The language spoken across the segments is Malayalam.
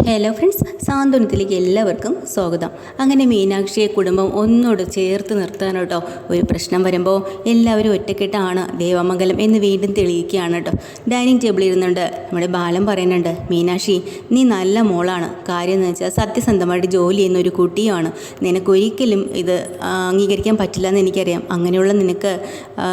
ഹലോ ഫ്രണ്ട്സ് സാന്ത്വനത്തിലേക്ക് എല്ലാവർക്കും സ്വാഗതം. അങ്ങനെ മീനാക്ഷിയെ കുടുംബം ഒന്നോട് ചേർത്ത് നിർത്താൻ കേട്ടോ ഒരു പ്രശ്നം വരുമ്പോൾ എല്ലാവരും ഒറ്റക്കെട്ടാണ് ദേവമംഗലം എന്ന് വീണ്ടും തെളിയിക്കുകയാണ് കേട്ടോ. ഡൈനിങ് ടേബിളിൽ ഇരുന്നുണ്ട് നമ്മുടെ ബാലൻ പറയുന്നുണ്ട് മീനാക്ഷി നീ നല്ല മോളാണ്. കാര്യം എന്ന് വെച്ചാൽ സത്യസന്ധമായിട്ട് ജോലി ചെയ്യുന്ന ഒരു കുട്ടിയാണ്. നിനക്കൊരിക്കലും ഇത് അംഗീകരിക്കാൻ പറ്റില്ല എന്ന് എനിക്കറിയാം. അങ്ങനെയുള്ള നിനക്ക്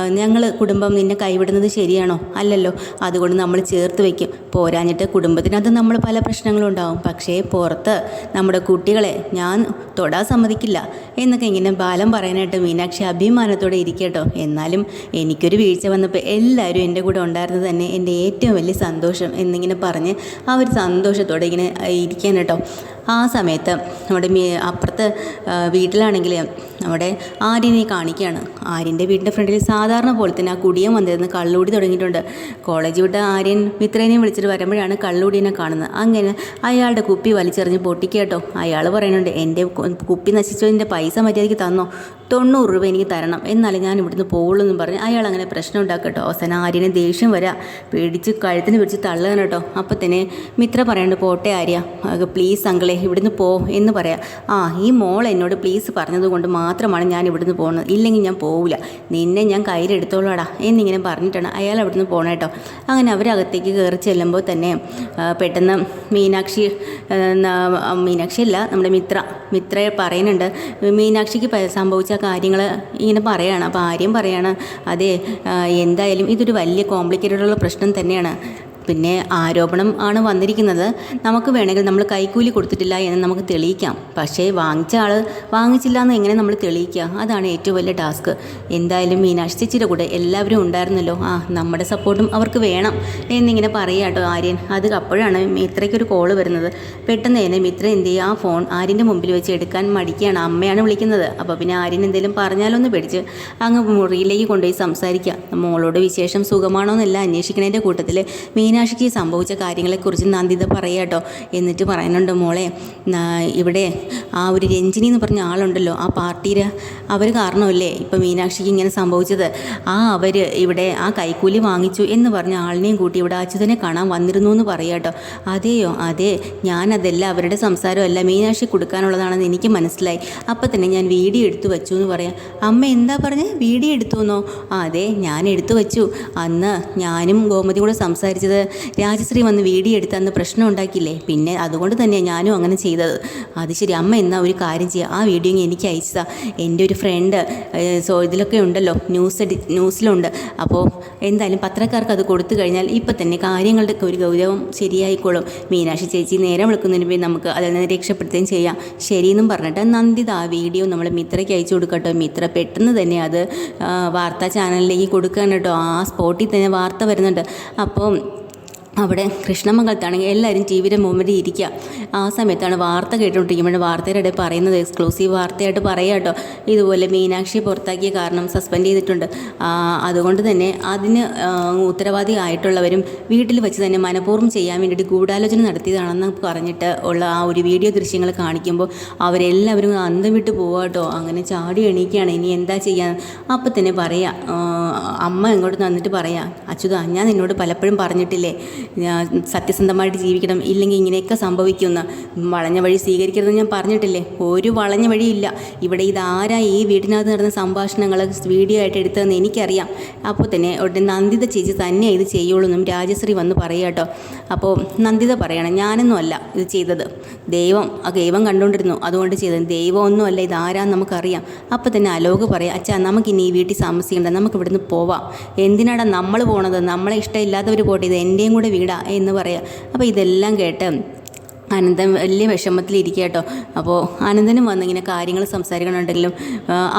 ഞങ്ങൾ കുടുംബം നിന്നെ കൈവിടുന്നത് ശരിയാണോ? അല്ലല്ലോ. അതുകൊണ്ട് നമ്മൾ ചേർത്ത് വയ്ക്കും. പോരാഞ്ഞിട്ട് കുടുംബത്തിനകത്ത് നമ്മൾ പല പ്രശ്നങ്ങളും ഉണ്ടാവും. പക്ഷേ പുറത്ത് നമ്മുടെ കുട്ടികളെ ഞാൻ തൊടാൻ സമ്മതിക്കില്ല എന്നൊക്കെ ഇങ്ങനെ ബാലം പറയാനായിട്ട് മീനാക്ഷി അഭിമാനത്തോടെ ഇരിക്കട്ടോ. എന്നാലും എനിക്കൊരു വീഴ്ച വന്നപ്പോൾ എല്ലാവരും എന്റെ കൂടെ ഉണ്ടായിരുന്നത് തന്നെ എന്റെ ഏറ്റവും വലിയ സന്തോഷം എന്നിങ്ങനെ പറഞ്ഞ് ആ ഒരു സന്തോഷത്തോടെ ഇങ്ങനെ ഇരിക്കാൻ കേട്ടോ. ആ സമയത്ത് നമ്മുടെ അപ്പുറത്ത് വീട്ടിലാണെങ്കിൽ നമ്മുടെ ആര്യനെ കാണിക്കുകയാണ് ആര്യന്റെ വീടിന്റെ ഫ്രണ്ടിൽ സാധാരണ പോലെ തന്നെ ആ കുടിയൻ വന്നിരുന്ന് കള്ളൂടി തുടങ്ങിയിട്ടുണ്ട്. കോളേജ് വിട്ട് ആര്യൻ മിത്രേനെയും വിളിച്ചിട്ട് വരുമ്പോഴാണ് കള്ളുകൂടിനെ കാണുന്നത്. അങ്ങനെ അയാളുടെ കുപ്പി വലിച്ചെറിഞ്ഞ് പൊട്ടിക്കേട്ടോ. അയാൾ പറയുന്നുണ്ട് എന്റെ കുപ്പി നശിച്ചതിന്റെ പൈസ മര്യാദയ്ക്ക് തന്നോ? തൊണ്ണൂറ് രൂപ എനിക്ക് തരണം. എന്നാലും ഞാൻ ഇവിടുന്ന് പോകുള്ളൂ എന്ന് പറഞ്ഞ് അയാൾ അങ്ങനെ പ്രശ്നം ഉണ്ടാക്കട്ടോ. അവസാനം ആര്യനെ ദേഷ്യം വരാ. പേടിച്ച് കഴുത്തിന് പിടിച്ച് തള്ളുകയാണ് കേട്ടോ. അപ്പം തന്നെ മിത്ര പറയണ്ട് പോട്ടെ ആര്യ. പ്ലീസ് അങ്കിളെ ഇവിടുന്ന് പോ എന്ന് പറയാം. ആ ഈ മോൾ എന്നോട് പ്ലീസ് പറഞ്ഞത് കൊണ്ട് മാത്രമാണ് ഞാൻ ഇവിടുന്ന് പോകുന്നത് ഇല്ലെങ്കിൽ ഞാൻ പോവില്ല നിന്നെ ഞാൻ കയ്യിലെടുത്തോളാടാ എന്നിങ്ങനെ പറഞ്ഞിട്ടാണ് അയാൾ അവിടുന്ന് പോകണം കേട്ടോ അങ്ങനെ അവരകത്തേക്ക് കയറി ചെല്ലുമ്പോൾ തന്നെ പെട്ടെന്ന് മീനാക്ഷി മീനാക്ഷി അല്ല നമ്മുടെ മിത്ര മിത്രയെ പറയുന്നുണ്ട്. മീനാക്ഷിക്ക് സംഭവിച്ച കാര്യങ്ങൾ ഇങ്ങനെ പറയാണ്. അപ്പോൾ ആര്യം പറയാണ് അതെ എന്തായാലും ഇതൊരു വലിയ കോംപ്ലിക്കേറ്റഡുള്ള പ്രശ്നം തന്നെയാണ്. പിന്നെ ആരോപണം ആണ് വന്നിരിക്കുന്നത്. നമുക്ക് വേണമെങ്കിൽ നമ്മൾ കൈക്കൂലി കൊടുത്തിട്ടില്ല എന്ന് നമുക്ക് തെളിയിക്കാം. പക്ഷേ വാങ്ങിച്ച ആൾ വാങ്ങിച്ചില്ല എന്ന് എങ്ങനെ നമ്മൾ തെളിയിക്കുക? അതാണ് ഏറ്റവും വലിയ ടാസ്ക്. എന്തായാലും മീനാക്ഷി ചേച്ചിയുടെ കൂടെ എല്ലാവരും ഉണ്ടായിരുന്നല്ലോ. ആ നമ്മുടെ സപ്പോർട്ടും അവർക്ക് വേണം എന്നിങ്ങനെ പറയുക കേട്ടോ ആര്യൻ. അത് അപ്പോഴാണ് മിത്രയ്ക്കൊരു കോൾ വരുന്നത്. പെട്ടെന്ന് തന്നെ മിത്ര എന്ത് ചെയ്യുക ആ ഫോൺ ആര്യന്റെ മുമ്പിൽ വെച്ച് എടുക്കാൻ മടിക്കുകയാണ്. അമ്മയാണ് വിളിക്കുന്നത്. അപ്പോൾ പിന്നെ ആര്യൻ എന്തെങ്കിലും പറഞ്ഞാലൊന്ന് പേടിച്ച് അങ്ങ് മുറിയിലേക്ക് കൊണ്ടുപോയി സംസാരിക്കുക. മോളോട് വിശേഷം സുഖമാണോ എന്നല്ല അന്വേഷിക്കുന്നതിന്റെ കൂട്ടത്തിൽ മീനാക്ഷിക്ക് സംഭവിച്ച കാര്യങ്ങളെക്കുറിച്ച് നന്ദിത പറയുക കേട്ടോ. എന്നിട്ട് പറയുന്നുണ്ട് മോളെ ഇവിടെ ആ ഒരു രഞ്ജിനി എന്ന് പറഞ്ഞ ആളുണ്ടല്ലോ ആ പാർട്ടിയിൽ അവർ കാരണമല്ലേ ഇപ്പം മീനാക്ഷിക്ക് ഇങ്ങനെ സംഭവിച്ചത്? ആ അവർ ഇവിടെ ആ കൈക്കൂലി വാങ്ങിച്ചു എന്ന് പറഞ്ഞ ആളിനെയും കൂട്ടി ഇവിടെ അച്യുതനെ കാണാൻ വന്നിരുന്നു എന്ന് പറയുക കേട്ടോ. അതെയോ? അതെ ഞാനതല്ല അവരുടെ സംസാരമല്ല. മീനാക്ഷി കൊടുക്കാനുള്ളതാണെന്ന് എനിക്ക് മനസ്സിലായി. അപ്പം തന്നെ ഞാൻ വീഡിയോ എടുത്തു വെച്ചു എന്ന് പറയാം. അമ്മ എന്താ പറഞ്ഞത് വീഡിയോ എടുത്തു എന്നോ അതെ ഞാൻ എടുത്തു വെച്ചു. അന്ന് ഞാനും ഗോമതി കൂടെ സംസാരിച്ചത് രാജശ്രീ വന്ന് വീഡിയോ എടുത്ത് അന്ന് പ്രശ്നം ഉണ്ടാക്കിയില്ലേ? പിന്നെ അതുകൊണ്ട് തന്നെയാണ് ഞാനും അങ്ങനെ ചെയ്തത്. അത് ശരി അമ്മ എന്നാ ഒരു കാര്യം ചെയ്യുക ആ വീഡിയോ എനിക്ക് അയച്ചതാ. എന്റെ ഒരു ഫ്രണ്ട് സോ ഇതിലൊക്കെ ഉണ്ടല്ലോ ന്യൂസ് ന്യൂസിലുണ്ട് അപ്പോൾ എന്തായാലും പത്രക്കാർക്ക് അത് കൊടുത്തു കഴിഞ്ഞാൽ ഇപ്പം തന്നെ കാര്യങ്ങളുടെ ഒരു ഗൗരവം ശരിയായിക്കോളും. മീനാക്ഷി ചേച്ചി നേരം വിളിക്കുന്നതിന് മുമ്പേ നമുക്ക് അതിൽ നിന്ന് രക്ഷപ്പെടുത്തുകയും ചെയ്യാം. ശരിയെന്നും പറഞ്ഞിട്ട് നന്ദിത ആ വീഡിയോ നമ്മൾ മിത്രയ്ക്ക് അയച്ചു കൊടുക്കട്ടോ. മിത്ര പെട്ടെന്ന് തന്നെ അത് വാർത്താ ചാനലിലേക്ക് കൊടുക്കാൻ കേട്ടോ. ആ സ്പോട്ടിൽ തന്നെ വാർത്ത വരുന്നുണ്ട്. അപ്പോൾ അവിടെ കൃഷ്ണമംഗലത്താണെങ്കിൽ എല്ലാവരും ടി വിയുടെ മുമ്പിൽ ഇരിക്കുക. ആ സമയത്താണ് വാർത്ത കേട്ടുകൊണ്ടിരിക്കുമ്പോൾ വാർത്തയുടെ പറയുന്നത് എക്സ്ക്ലൂസീവ് വാർത്തയായിട്ട് പറയുക കേട്ടോ. ഇതുപോലെ മീനാക്ഷി പുറത്താക്കിയ കാരണം സസ്പെൻഡ് ചെയ്തിട്ടുണ്ട്. അതുകൊണ്ട് തന്നെ അതിന് ഉത്തരവാദി ആയിട്ടുള്ളവരും വീട്ടിൽ വെച്ച് തന്നെ മനഃപൂർവം ചെയ്യാൻ വേണ്ടിയിട്ട് ഗൂഢാലോചന നടത്തിയതാണെന്ന് പറഞ്ഞിട്ട് ഉള്ള ആ ഒരു വീഡിയോ ദൃശ്യങ്ങൾ കാണിക്കുമ്പോൾ അവരെല്ലാവരും അന്തം വിട്ട് പോവാട്ടോ അങ്ങനെ ചാടി എണീക്കുകയാണ്. ഇനി എന്താ ചെയ്യാൻ അപ്പം തന്നെ പറയാം അമ്മ ഇങ്ങോട്ട് വന്നിട്ട് പറയാം അച്യുത ഞാൻ നിന്നോട് പലപ്പോഴും പറഞ്ഞിട്ടില്ലേ സത്യസന്ധമായിട്ട് ജീവിക്കണം ഇല്ലെങ്കിൽ ഇങ്ങനെയൊക്കെ സംഭവിക്കുന്ന വളഞ്ഞ വഴി സ്വീകരിക്കരുതെന്ന് ഞാൻ പറഞ്ഞിട്ടില്ലേ? ഒരു വളഞ്ഞ വഴിയില്ല. ഇവിടെ ഇതാരാ ഈ വീടിനകത്ത് നടന്ന സംഭാഷണങ്ങൾ വീഡിയോ ആയിട്ട് എടുത്തതെന്ന് എനിക്കറിയാം. അപ്പോൾ തന്നെ ഉടനെ നന്ദിത ചേച്ചി തന്നെ ഇത് ചെയ്യുള്ളൂ എന്നും രാജശ്രീ വന്ന് പറയാം കേട്ടോ. അപ്പോൾ നന്ദിത പറയണം ഞാനൊന്നും അല്ല ഇത് ചെയ്തത്. ദൈവം ആ ദൈവം കണ്ടുകൊണ്ടിരുന്നു. അതുകൊണ്ട് ചെയ്തത്. ദൈവമൊന്നുമല്ല ഇതാരാന്ന് നമുക്കറിയാം. അപ്പോൾ തന്നെ അലോക് പറയാം അച്ഛാ നമുക്കിനി ഈ വീട്ടിൽ താമസിക്കേണ്ട. നമുക്ക് ഇവിടുന്ന് പോവാം. എന്തിനാടാ നമ്മൾ പോണത്? നമ്മളെ ഇഷ്ടമില്ലാത്തവർ പോട്ടെ ഇത് എന്റെയും കൂടെ വീടാ എന്ന് പറയാം. അപ്പോൾ ഇതെല്ലാം കേട്ട് അനന്തൻ വലിയ വിഷമത്തിലിരിക്കുക കേട്ടോ. അപ്പോൾ അനന്തനും വന്ന് ഇങ്ങനെ കാര്യങ്ങൾ സംസാരിക്കണമുണ്ടെങ്കിലും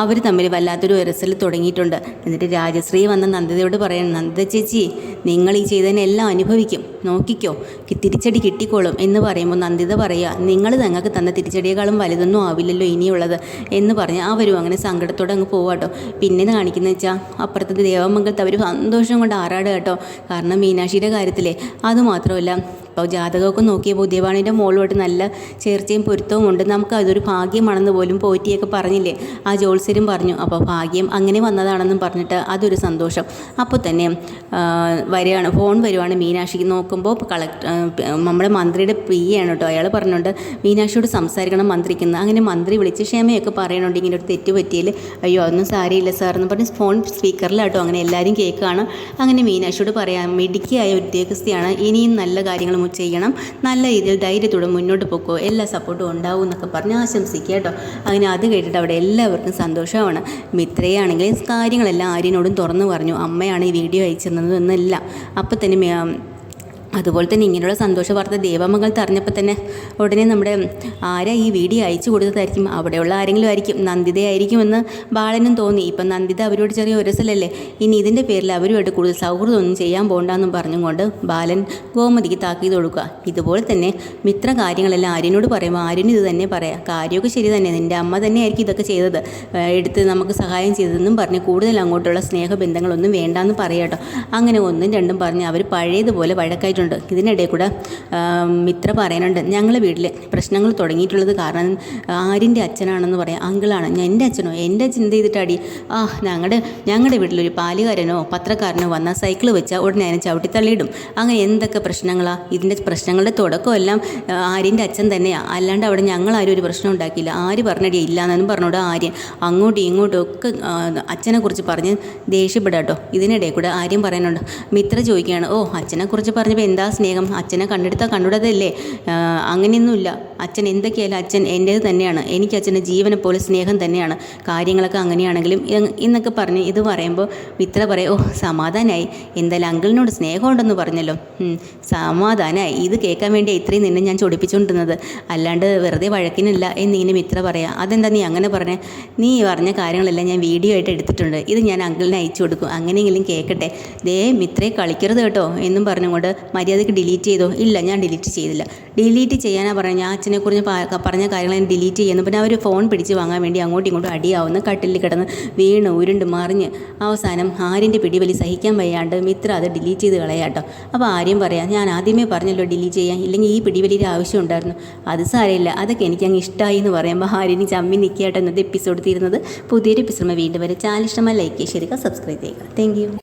അവർ തമ്മിൽ വല്ലാത്തൊരു ഉരസൽ തുടങ്ങിയിട്ടുണ്ട്. എന്നിട്ട് രാജശ്രീ വന്ന നന്ദിതയോട് പറയണം നന്ദിത ചേച്ചി നിങ്ങൾ ഈ ചെയ്തതിനെല്ലാം അനുഭവിക്കും. നോക്കിക്കോ തിരിച്ചടി കിട്ടിക്കോളും. എന്ന് പറയുമ്പോൾ നന്ദിത പറയുക നിങ്ങൾ ഞങ്ങൾക്ക് തന്ന തിരിച്ചടിയേക്കാളും വലുതൊന്നും ആവില്ലല്ലോ ഇനിയുള്ളത്. എന്ന് പറഞ്ഞ് അവരും അങ്ങനെ സങ്കടത്തോടെ അങ്ങ് പോവാട്ടോ പിന്നെ കാണിക്കുന്നത് വെച്ചാൽ അപ്പുറത്തെ ദേവമംഗലത്ത് അവർ സന്തോഷം കൊണ്ട് ആറാടുക കേട്ടോ. കാരണം മീനാക്ഷിയുടെ കാര്യത്തിലെ അതുമാത്രമല്ല അപ്പോൾ ജാതകമൊക്കെ നോക്കിയപ്പോൾ ഉദയവാണിന്റെ മോളുമായിട്ട് നല്ല ചേർച്ചയും പൊരുത്തവും ഉണ്ട്. നമുക്ക് അതൊരു ഭാഗ്യമാണെന്ന് പോലും പോറ്റിയൊക്കെ പറഞ്ഞില്ലേ? ആ ജോത്സ്യരും പറഞ്ഞു അപ്പോൾ ഭാഗ്യം അങ്ങനെ വന്നതാണെന്നും പറഞ്ഞിട്ട് അതൊരു സന്തോഷം. അപ്പോൾ തന്നെ വരികയാണ് ഫോൺ വരുവാണ് മീനാക്ഷിക്ക് നോക്കുമ്പോൾ കളക്ട് നമ്മുടെ മന്ത്രിയുടെ പി ആണ് കേട്ടോ അയാൾ പറഞ്ഞുകൊണ്ട് മീനാക്ഷിയോട് സംസാരിക്കണം മന്ത്രിക്കുന്ന. അങ്ങനെ മന്ത്രി വിളിച്ച് ക്ഷമയൊക്കെ പറയണുണ്ട് ഇങ്ങനെ ഒരു തെറ്റ് പറ്റിയിൽ അയ്യോ അതൊന്നും സാരിയില്ല സാർ എന്ന് പറഞ്ഞ് ഫോൺ സ്പീക്കറിലാട്ടോ അങ്ങനെ എല്ലാവരും കേൾക്കുകയാണ് അങ്ങനെ മീനാക്ഷിയോട് പറയാം മിടുക്കിയായ ഉദ്യോഗസ്ഥയാണ് ഇനിയും നല്ല കാര്യങ്ങൾ മു- ചെയ്യണം. നല്ല രീതിയിൽ ധൈര്യത്തോടെ മുന്നോട്ട് പോക്കോ. എല്ലാ സപ്പോർട്ടും ഉണ്ടാവും എന്നൊക്കെ പറഞ്ഞ് ആശംസിക്കുക കേട്ടോ. അങ്ങനെ അത് കേട്ടിട്ട് അവിടെ എല്ലാവർക്കും സന്തോഷമാണ്. മിത്രയാണെങ്കിൽ കാര്യങ്ങളെല്ലാം ആര്യനോടും തുറന്നു പറഞ്ഞു. അമ്മയാണ് ഈ വീഡിയോ അയച്ചിരുന്നത് എന്നല്ല. അപ്പം തന്നെ അതുപോലെ തന്നെ ഇങ്ങനെയുള്ള സന്തോഷ വാർത്ത ദേവമംഗലത്ത് തറിഞ്ഞപ്പോൾ തന്നെ ഉടനെ നമ്മുടെ ആരാ ഈ വീഡിയോ അയച്ചു കൊടുത്തതായിരിക്കും. അവിടെയുള്ള ആരെങ്കിലും ആയിരിക്കും. നന്ദിതയായിരിക്കുമെന്ന് ബാലനും തോന്നി. ഇപ്പം നന്ദിത അവരോട് ചെറിയ ഒരസലല്ലേ? ഇനി ഇതിന്റെ പേരിൽ അവരുമായിട്ട് കൂടുതൽ സൗഹൃദമൊന്നും ചെയ്യാൻ പോകണ്ടെന്നും പറഞ്ഞുകൊണ്ട് ബാലൻ ഗോമതിക്ക് താക്കീത് കൊടുക്കുക. ഇതുപോലെ തന്നെ മിത്ര കാര്യങ്ങളെല്ലാം ആര്യനോട് പറയുമ്പോൾ ആര്യന് ഇത് തന്നെ പറയാം. കാര്യമൊക്കെ ശരി തന്നെ. നിന്റെ അമ്മ തന്നെയായിരിക്കും ഇതൊക്കെ ചെയ്തത്. എടുത്ത് നമുക്ക് സഹായം ചെയ്തതെന്നും പറഞ്ഞ് കൂടുതൽ അങ്ങോട്ടുള്ള സ്നേഹബന്ധങ്ങളൊന്നും വേണ്ടാന്ന് പറയാട്ടോ. അങ്ങനെ ഒന്നും രണ്ടും പറഞ്ഞ് അവർ പഴയതുപോലെ വഴക്കായിട്ടുണ്ട് ഇതിനിടയിൽ കൂടെ മിത്ര പറയാനുണ്ട് ഞങ്ങളുടെ വീട്ടിൽ പ്രശ്നങ്ങൾ തുടങ്ങിയിട്ടുള്ളത് കാരണം ആരിന്റെ അച്ഛനാണെന്ന് പറയാം. അങ്കിളാണ്. എന്റെ അച്ഛനോ? എന്റെ അച്ഛൻ എന്ത് ചെയ്തിട്ടാടി? ആ ഞങ്ങളുടെ ഞങ്ങളുടെ വീട്ടിലൊരു പാലുകാരനോ പത്രക്കാരനോ വന്നാൽ സൈക്കിൾ വെച്ചാൽ ഉടനെ അതിനെ ചവിട്ടിത്തള്ളിയിടും. അങ്ങനെ എന്തൊക്കെ പ്രശ്നങ്ങളാണ് ഇതിന്റെ പ്രശ്നങ്ങളുടെ തുടക്കം എല്ലാം ആര്യന്റെ അച്ഛൻ തന്നെയാണ് അല്ലാണ്ട് അവിടെ ഞങ്ങളാരും ഒരു പ്രശ്നം ഉണ്ടാക്കിയില്ല. ആര് പറഞ്ഞടി? ഇല്ല എന്നും പറഞ്ഞോട് ആര്യൻ. അങ്ങോട്ടും ഇങ്ങോട്ടും ഒക്കെ അച്ഛനെക്കുറിച്ച് പറഞ്ഞ് ദേഷ്യപ്പെടാട്ടോ. ഇതിനിടയിൽ കൂടെ ആര്യം പറയാനുണ്ട് മിത്ര ചോദിക്കുകയാണ് ഓ അച്ഛനെക്കുറിച്ച് പറഞ്ഞപ്പോൾ എന്താ സ്നേഹം? അച്ഛനെ കണ്ടെടുത്താൽ കണ്ടുകൂടതല്ലേ ആ, അങ്ങനെയൊന്നുമില്ല. അച്ഛൻ എന്തൊക്കെയായാലും അച്ഛൻ എന്റേത് തന്നെയാണ്. എനിക്ക് അച്ഛന്റെ ജീവനെ പോലെ സ്നേഹം തന്നെയാണ്. കാര്യങ്ങളൊക്കെ അങ്ങനെയാണെങ്കിലും എന്നൊക്കെ പറഞ്ഞ് ഇത് പറയുമ്പോൾ മിത്ര പറയും ഓ സമാധാനമായി എന്തായാലും അങ്കിളിനോട് സ്നേഹമുണ്ടെന്ന് പറഞ്ഞല്ലോ. സമാധാനമായി ഇത് കേൾക്കാൻ വേണ്ടി ഇത്രയും നിന്നെ ഞാൻ ചൊടിപ്പിച്ചുകൊണ്ടിരുന്നത്. അല്ലാണ്ട് വെറുതെ വഴക്കിനല്ല. എന്നിങ്ങനെ മിത്ര പറയാം. അതെന്താ നീ അങ്ങനെ പറഞ്ഞേ? നീ പറഞ്ഞ കാര്യങ്ങളെല്ലാം ഞാൻ വീഡിയോ ആയിട്ട് എടുത്തിട്ടുണ്ട്. ഇത് ഞാൻ അങ്കിളിന് അയച്ചു കൊടുക്കും. അങ്ങനെയെങ്കിലും കേൾക്കട്ടെ. ദേ മിത്രയെ കളിക്കരുത് കേട്ടോ എന്നും പറഞ്ഞുകൊണ്ട് മര്യാദയ്ക്ക് ഡിലീറ്റ് ചെയ്തോ? ഇല്ല ഞാൻ ഡിലീറ്റ് ചെയ്തില്ല. ഡിലീറ്റ് ചെയ്യാനാണ് പറഞ്ഞത് ഞാൻ അച്ഛനെക്കുറിച്ച് കുറിച്ച് പറഞ്ഞ കാര്യങ്ങൾ ഞാൻ ഡിലീറ്റ് ചെയ്യുന്നു. പിന്നെ അവർ ഫോൺ പിടിച്ച് വാങ്ങാൻ വേണ്ടി അങ്ങോട്ടും ഇങ്ങോട്ടും അടിയാവുന്ന. കട്ടിലിൽ കിടന്ന് വീണ് ഉരുണ്ട് മറിഞ്ഞ്. അവസാനം ആര്യന്റെ പിടിവലി സഹിക്കാൻ വയ്യാണ്ട് മിത്ര അത് ഡിലീറ്റ് ചെയ്ത് കളയാട്ടോ അപ്പോൾ ആര്യം പറയാം ഞാൻ ആദ്യമേ പറഞ്ഞല്ലോ ഡിലീറ്റ് ചെയ്യാൻ. ഇല്ലെങ്കിൽ ഈ പിടിവലിയുടെ ആവശ്യം ഉണ്ടായിരുന്നു. അത് സാരമില്ല. അതൊക്കെ എനിക്ക് അങ്ങ് ഇഷ്ടമായി എന്ന് പറയുമ്പോൾ ആര്യന് ചമ്മി നിൽക്കിയാട്ടോ ഇന്നത്തെ എപ്പിസോഡ് തീരുന്നത് പുതിയൊരു എപ്പിസോഡ് വീണ്ടും വരെ. ചാനൽ ഇഷ്ടമായി ലൈക്ക് ചെയ്യുക സബ്സ്ക്രൈബ് ചെയ്യുക താങ്ക്